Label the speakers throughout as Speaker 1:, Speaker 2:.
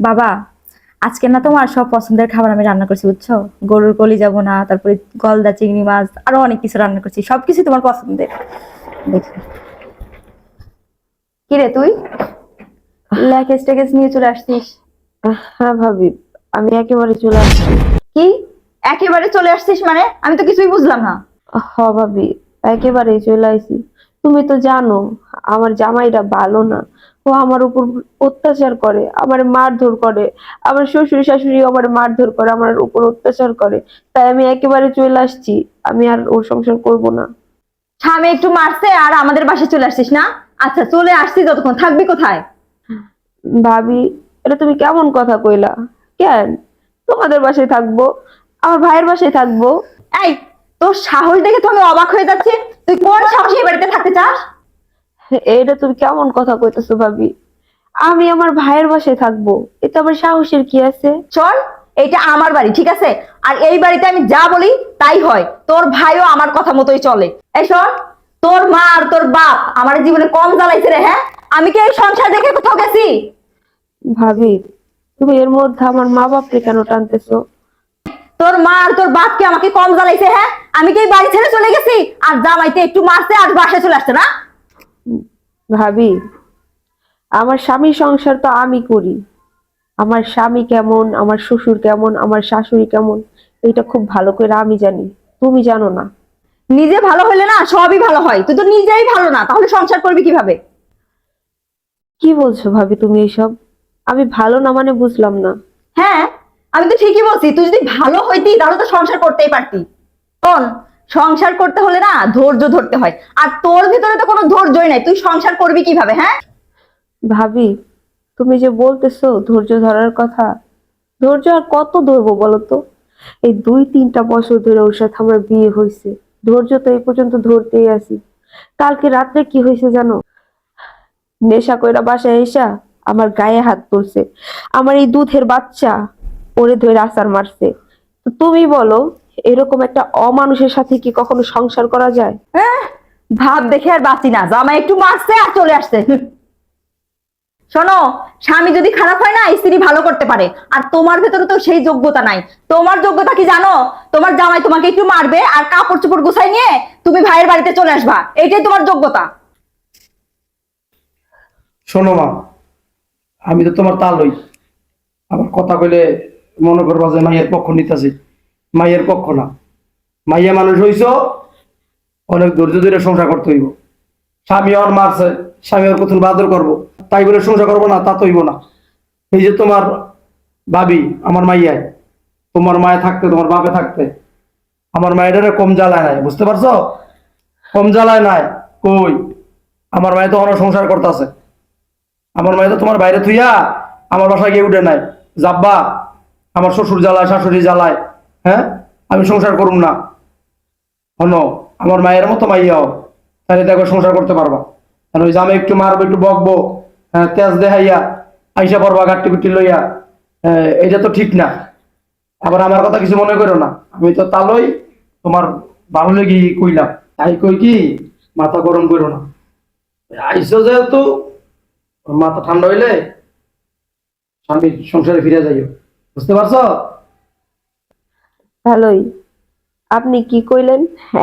Speaker 1: বাবা আজকে না তোমার সব পছন্দের খাবার আমি রান্না করছি বুঝছ? গরুর কলি যাব না তারপরে গলদা চিংড়ি মাছ আরও অনেক কিছু রান্না করছি সবকিছু তোমার পছন্দের। দেখি। কিরে তুই? ল্যাকেজ ট্যাকেজ নিয়ে চলে আসছিস?
Speaker 2: হ্যাঁ ভাবি আমি একেবারে চলে আসছি।
Speaker 1: কি? একেবারে চলে আসছিস মানে? আমি তো কিছুই বুঝলাম না।
Speaker 2: হ ভাবি একেবারেই চলে আসি তুমি তো জানো আমার জামাইটা ভালো না। ও আমার উপর অত্যাচার করে আমার মারধর করে আমার শ্বশুর শাশুড়ি আমার মারধর করে আমার উপর অত্যাচার করে। তাই আমি একেবারে চলে আসছি আমি আর ওর সংসার করব না।
Speaker 1: স্বামী একটু মারছে আর আমাদের বাসায় চলে আসছিস না? আচ্ছা চলে আসছি যতক্ষণ থাকবি কোথায়?
Speaker 2: ভাবি এটা তুমি কেমন কথা কইলা? কেন? তোমাদের বাসায় থাকব আমার ভাইয়ের বাসায় থাকব।
Speaker 1: এই তোর সাহস দেখে তো আমি অবাক হয়ে যাচ্ছি। তুই কোন সাহসে বাড়িতে থাকতে চাস?
Speaker 2: এটা তুমি কেমন কথা কইতেছো ভাবি? আমি আমার ভাইয়ের বাসায় থাকব। এতে আমার সাহসের কি আছে?
Speaker 1: চল এটা আমার বাড়ি ঠিক আছে? আর এই বাড়িতে আমি যা বলি তাই হয়। তোর ভাইও আমার কথা মতোই চলে। শোন তোর মা আর তোর বাপ আমার জীবনে কম জ্বালাইছে রে হ্যাঁ? আমি কি এই সংসার দেখে কোথাও গেছি?
Speaker 2: ভাবি তুমি এর মধ্যে আমার মা বাপকে কেন টানতেছো?
Speaker 1: তোর মা আর তোর বাপকে আমাকে কম জ্বালাইছে হ্যাঁ? আমি কি এই বাড়ি ছেড়ে চলে গেছি? আর জামাইতে একটু মারছে আর বাসায় চলে আসছে না?
Speaker 2: ভাবি আমার স্বামীর সংসার তো আমি করি। আমার স্বামী কেমন আমার শ্বশুর কেমন আমার শাশুড়ি কেমন এটা খুব ভালো করে আমি জানি। তুমি জানো না।
Speaker 1: নিজে ভালো হলে না সবই ভালো হয়। তুই তো নিজেই ভালো না তাহলে সংসার করবি কীভাবে?
Speaker 2: কি বলছো ভাবি তুমি এইসব আমি ভালো না মানে বুঝলাম না।
Speaker 1: হ্যাঁ আমি তো ঠিকই বলছি তুই যদি ভালো হইতি তাহলে তো সংসার করতেই পারতি। শোন সংসার করতে হলে না ধৈর্য ধরতে হয়। আর তোর ভিতরে তো কোনো ধৈর্যই নাই। তুই সংসার করবি কীভাবে হ্যাঁ?
Speaker 2: ভাবি, তুমি যে বলতেছো ধৈর্য ধরার কথা, ধৈর্য আর কত ধরবো বলো তো এই দুই তিনটা বছর ধরে ওর সাথে আমার বিয়ে হয়েছে ধৈর্য তো এই পর্যন্ত ধরতেই আছি। কালকে রাত্রে কি হয়েছে জানো? নেশা কইরা বাসায় এসা আমার গায়ে হাত তুলছে। আমার এই দুধের বাচ্চা ওরে ধরে আসার মারছে। তো তুমি বলো এরকম একটা অমানুষের সাথে কি কখনো সংসার করা যায়?
Speaker 1: হ্যাঁ, ভাব দেখে আর বাঁচি না। জামাই একটু মারছে আর চলে আসছে। শোনো স্বামী যদি খারাপ হয় না স্ত্রী ভালো করতে পারে। আর তোমার ভেতরে তো সেই যোগ্যতা নাই। তোমার যোগ্যতা কি জানো? তোমার জামাই তোমাকে একটু মারবে আর কাপড় চোপড় গুছাই নিয়ে তুমি ভাইয়ের বাড়িতে চলে আসবা। এটাই তোমার যোগ্যতা।
Speaker 3: শোনো মা আমি তো তোমার তালই। আবার কথা কইলে মনে করবা যে মাইয়ের পক্ষ নিতেছি। মাইয়ের পক্ষ না। মাইয়া মানুষ হইছ, অনেক ধৈর্য ধরে সংসার করতে হইব। স্বামী ওর মারছে, স্বামী আর কথন বাদর করব? তাই বলে সংসার করব না, তা তো হইব না। এই যে তোমার ভাবি, আমার মাইয়ায় তোমার মায়ে থাকতে, তোমার বাপে থাকতে, আমার মায়ের কম জ্বালায় নাই, বুঝতে পারছ? কম জ্বালায় নাই, কই? আমার মায়ে তো অনেক সংসার করতেছে। আমার মায়ে তো তোমার বাইরে থুইয়া আমার বাসায় গিয়ে উঠে নাই। যাব্বা, আমার শ্বশুর জ্বালায়, শাশুড়ি জ্বালায় হ্যাঁ? আমি সংসার করুম না। হনো আমার মায়ের মতো মাইয়াও তাহলে দেখো সংসার করতে পারবা। কারণ ওই জামে একটু মারবো একটু বকবো হ্যাঁ তেজ দেখাইয়া আইসা পড়বা গাট্টি গুটি লইয়া। হ্যাঁ, এটা তো ঠিক না। আবার আমার কথা কিছু মনে করো না। আমি তো তালই তোমার ভালো লেগে কইলাম। তাই কই কি? মাথা গরম করো না। আইসো যেহেতু মাথা ঠান্ডা হইলে স্বামীর সংসারে ফিরে যাইও। বুঝতে পারছ?
Speaker 2: ভালোই। আপনি কি কইলেন?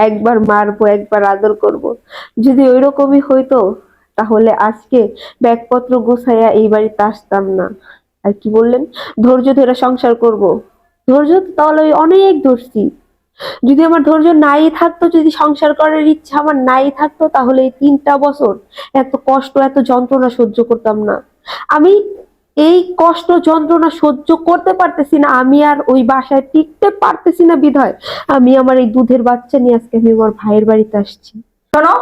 Speaker 2: একবার মারবো, একবার আদর করব। যদি ওই রকমই হইতো, তাহলে আজকে ব্যাগপত্র গুছাইয়া এই বাড়িতে আসতাম না। আর কি বললেন? ধৈর্য ধরে সংসার করব। ধৈর্য তাহলে ওই অনেক ধরছি। যদি আমার ধৈর্য নাই থাকতো, যদি সংসার করার ইচ্ছা আমার নাই থাকতো, তাহলে এই তিনটা বছর এত কষ্ট, এত যন্ত্রণা সহ্য করতাম না। আমি এই কষ্ট যন্ত্রণা সহ্য করতে পারতেছি না আমি আর ওই বাসায় টিকতে পারতেছি না বিধায়। আমি আমার এই দুধের বাচ্চা নিয়ে আজকে আমি আমার ভাইয়ের বাড়িতে আসছি।
Speaker 1: শোনো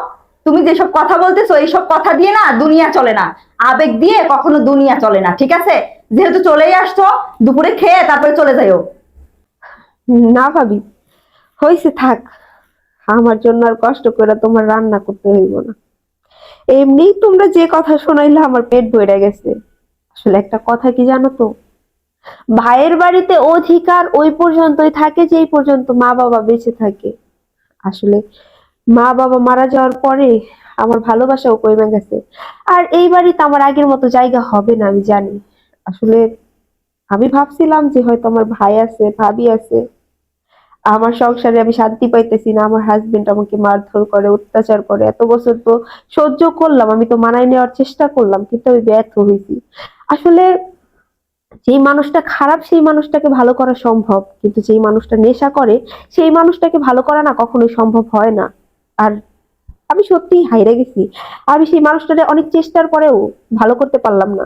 Speaker 1: তুমি যেসব কথা বলতেছো এইসব কথা দিয়ে না দুনিয়া চলে না। আবেগ দিয়ে কখনো দুনিয়া চলে না ঠিক আছে? যেহেতু চলেই আসছো দুপুরে খেয়ে তারপরে চলে যাইও।
Speaker 2: না ভাবি হয়েছে থাক। আমার জন্য আর কষ্ট করে তোমার রান্না করতে হইব না। এমনি তোমরা যে কথা শোনাইলে আমার পেট ভরে গেছে। আসলে একটা কথা কি জানো তো? ভাইয়ের বাড়িতে অধিকার ওই পর্যন্তই থাকে যে এই পর্যন্ত মা বাবা বেঁচে থাকে। আসলে মা বাবা মারা যাওয়ার পরে আমার ভালোবাসাও কমে গেছে। আর এই বাড়িতে আমার আগের মতো জায়গা হবে না, আমি জানি। আসলে আমি ভাবছিলাম যে হয়তো আমার ভাই আছে, ভাবি আছে। আমার সংসারে আমি শান্তি পাইতেছি না, আমার হাজবেন্ড আমাকে মারধর করে, অত্যাচার করে। এত বছর তো সহ্য করলাম, আমি তো মানায় নেওয়ার চেষ্টা করলাম, কিন্তু আমি ব্যর্থ হয়েছি। আসলে যেই মানুষটা খারাপ, সেই মানুষটাকে ভালো করা সম্ভব। কিন্তু যেই মানুষটা নেশা করে, সেই মানুষটাকে ভালো করা না কখনোই সম্ভব হয় না। আর আমি সত্যিই হাইরে গেছি। আমি সেই মানুষটাকে অনেক চেষ্টার পরেও ভালো করতে পারলাম না।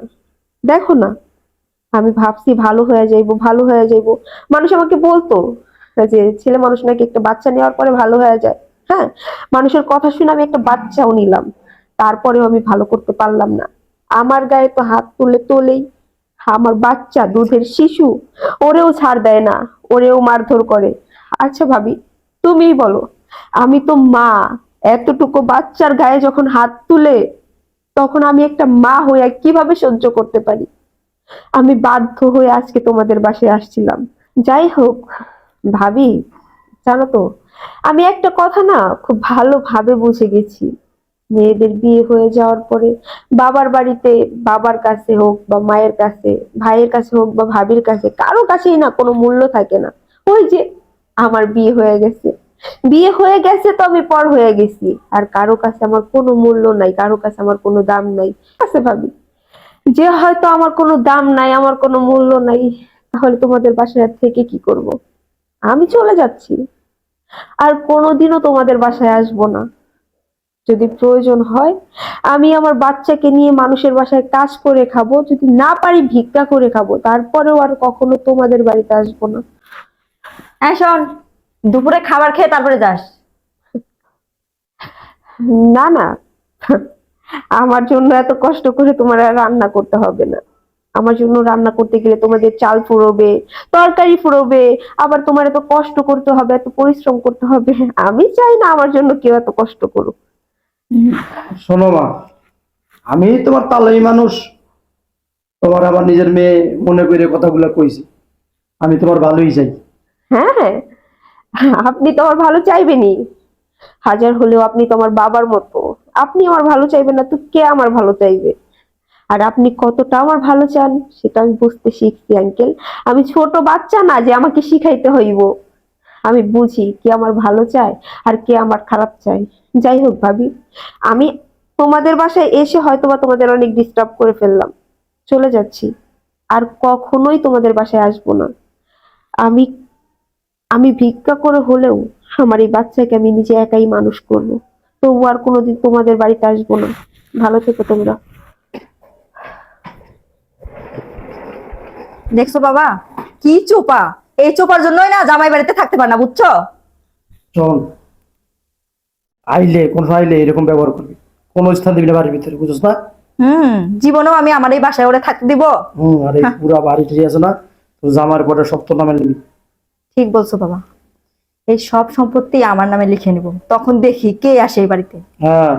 Speaker 2: দেখো না, আমি ভাবছি ভালো হয়ে যাইবো, ভালো হয়ে যাইবো। মানুষ আমাকে বলতো যে, ছেলে মানুষ নাকি একটা বাচ্চা নেওয়ার পরে ভালো হয়ে যায়। হ্যাঁ মানুষের কথা শুনে আমি একটা বাচ্চাও নিলাম। তারপরেও আমি ভালো করতে পারলাম না। আমার গায়ে তো হাত তুলে তোলেই। আমার বাচ্চা, দুধের শিশু, ওরেও ছাড় দেয় না, ওরেও মারধর করে। আচ্ছা ভাবি, তুমিই বলো, আমি তো মা, এতটুকু বাচ্চার গায়ে যখন হাত তুলে, তখন আমি একটা মা হয়ে কীভাবে সহ্য করতে পারি? আমি বাধ্য হয়ে আজকে তোমাদের বাসায় আসছিলাম। যাই হোক, ভাবি, জানো তো, আমি একটা কথা না খুব ভালোভাবে বুঝে গেছি। মেয়েদের বিয়ে হয়ে যাওয়ার পরে বাবার বাড়িতে বাবার কাছে হোক বা মায়ের কাছে, ভাইয়ের কাছে হোক বা ভাবির কাছে, কারও কাছেই না, কোনো মূল্য থাকে না। ওই যে আমার বিয়ে হয়ে গেছে। বিয়ে হয়ে গেছে তো আমি পর হয়ে গেছি। আর কারও কাছে আমার কোনো মূল্য নাই, কারও কাছে আমার কোনো দাম নাই। আছে ভাবি? যে হয়তো আমার কোনো দাম নাই, আমার কোনো মূল্য নাই, তাহলে তোমাদের বাসায় থেকে কি করব? আমি চলে যাচ্ছি। আর কোনোদিনও তোমাদের বাসায় আসব না। যদি প্রয়োজন হয় আমি আমার বাচ্চাকে নিয়ে মানুষের বাসায় কাজ করে খাব যদি না পারি ভিক্ষা করে খাব তারপরেও আর কখনো তোমাদের বাড়িতে আসব না।
Speaker 1: হ্যাঁ শোন দুপুরে খাবার খেয়ে তারপরে যাস।
Speaker 2: না না। আমার জন্য এত কষ্ট করে তোমার রান্না করতে হবে না। আমার জন্য রান্না করতে গেলে তোমাদের চাল ফুরোবে তরকারি ফুরোবে আবার তোমার এত কষ্ট করতে হবে এত পরিশ্রম করতে হবে। আমি চাই না আমার জন্য কেউ এত কষ্ট করুক।
Speaker 3: শোনো মা, আমি তোমার তালাই মানুষ। তোমার আবার নিজের মেয়ে মনে করে কথাগুলো কইছি। আমি তোমার ভালোই চাই।
Speaker 2: হ্যাঁ আপনি তো আমার ভালো চাইবেনই। হাজার হলেও আপনি তো আমার বাবার মতো। আপনি আমার ভালো চাইবেন না তো কে আমার ভালো চাইবে? আর আপনি কতটা আমার ভালো চান, সেটা আমি বুঝতে শিখছি আঙ্কেল আমি ছোট বাচ্চা না যে আমাকে শিখাইতে হইব। আমি বুঝি কে আমার ভালো চায় আর কে আমার খারাপ চায়। যাই হোক ভাবি, আমি তোমাদের বাসায় এসে হয়তো বা তোমাদের অনেক ডিস্টার্ব করে ফেললাম। চলে যাচ্ছি। আর কখনোই তোমাদের বাসায় আসব না। আমি আমি ভিক্ষা করে হলেও আমার এই বাচ্চাকে আমি নিজে একাই মানুষ করব। তবু আর কোনোদিন তোমাদের বাড়িতে আসব না। ভালো থেকো তোমরা।
Speaker 1: দেখছ বাবা, কি চোপা? এই চোপার জন্যই না জামাই বাড়িতে থাকতে পারে না বুঝছ?
Speaker 3: শোন আইলে কোন আইলে এরকম ব্যবহার করবি। কোন স্থান দিবি না বাড়ির ভিতরে বুঝছ না?
Speaker 1: হুম জীবনেও আমি আমার এই বাসায় ওরে থাকতে দিব।
Speaker 3: হম আর এই পুরা বাড়ি টিড়ি আছে না? তো জামার পরে সপ্ত নামে নিবি।
Speaker 1: ঠিক বলছো বাবা। এই সব সম্পত্তি আমার নামে লিখে নিব। তখন দেখি কে আসে এই বাড়িতে।
Speaker 3: হ্যাঁ